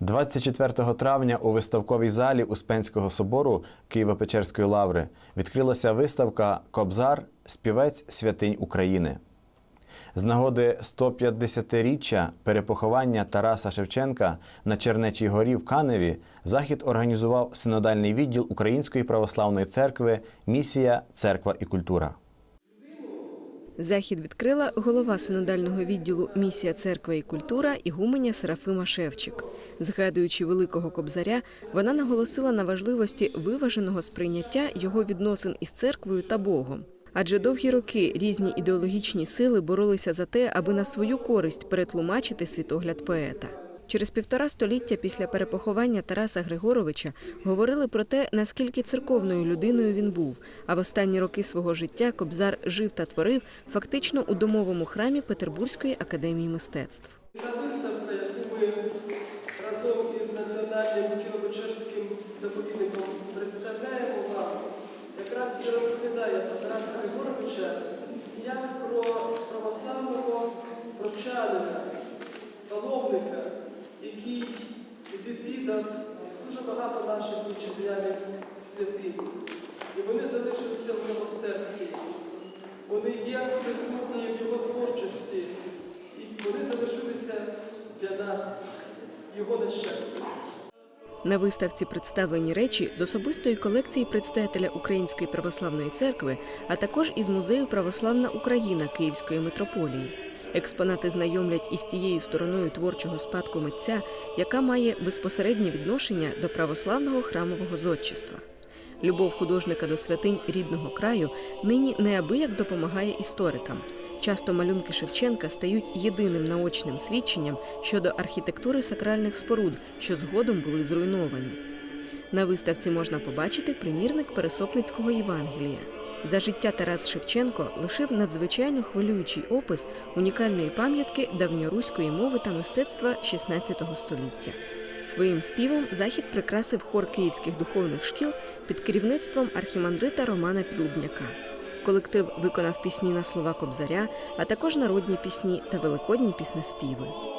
24 травня у виставковій залі Успенського собору Києво-Печерської лаври відкрилася виставка Кобзар Співець святинь України. З нагоди 150-річчя перепоховання Тараса Шевченка на Чернечій горі в Каневі захід організував синодальний відділ Української православної церкви Місія Церква і культура. Захід відкрила голова синодального відділу Місія церква і культура Ігуменя Серафима Шевчик. Згадуючи великого кобзаря, вона наголосила на важливості виваженого сприйняття його відносин із церквою та Богом. Адже довгі роки різні ідеологічні сили боролися за те, аби на свою користь перетлумачити світогляд поета. Через півтора століття після перепоховання Тараса Григоровича говорили про те, наскільки церковною людиною він був. А в останні роки свого життя Кобзар жив та творив фактично у домовому храмі Петербурзької академії мистецтв. Та виставка, яку ми разом із Національним Кіровочерським заповідником представляємо вам, якраз і розповідає про Тараса Григоровича як про православного прочанина, паломника, який відвідав дуже багато наших вітчизняних святинь. І вони залишилися в нього в серці. Вони є присутні в його творчості, і вони залишилися для нас його нащадками. На виставці представлені речі з особистої колекції предстоятеля Української православної церкви, а також із музею Православна Україна Київської митрополії. Експонати знайомлять із тією стороною творчого спадку митця, яка має безпосереднє відношення до православного храмового зодчества. Любов художника до святинь рідного краю нині неабияк допомагає історикам. Часто малюнки Шевченка стають єдиним наочним свідченням щодо архітектури сакральних споруд, що згодом були зруйновані. На виставці можна побачити примірник Пересопницького Євангелія. За життя Тарас Шевченко лишив надзвичайно хвилюючий опис унікальної пам'ятки давньоруської мови та мистецтва XVI століття. Своїм співом захід прикрасив хор київських духовних шкіл під керівництвом архімандрита Романа Підлубняка. Колектив виконав пісні на слова Кобзаря, а також народні пісні та великодні піснеспіви.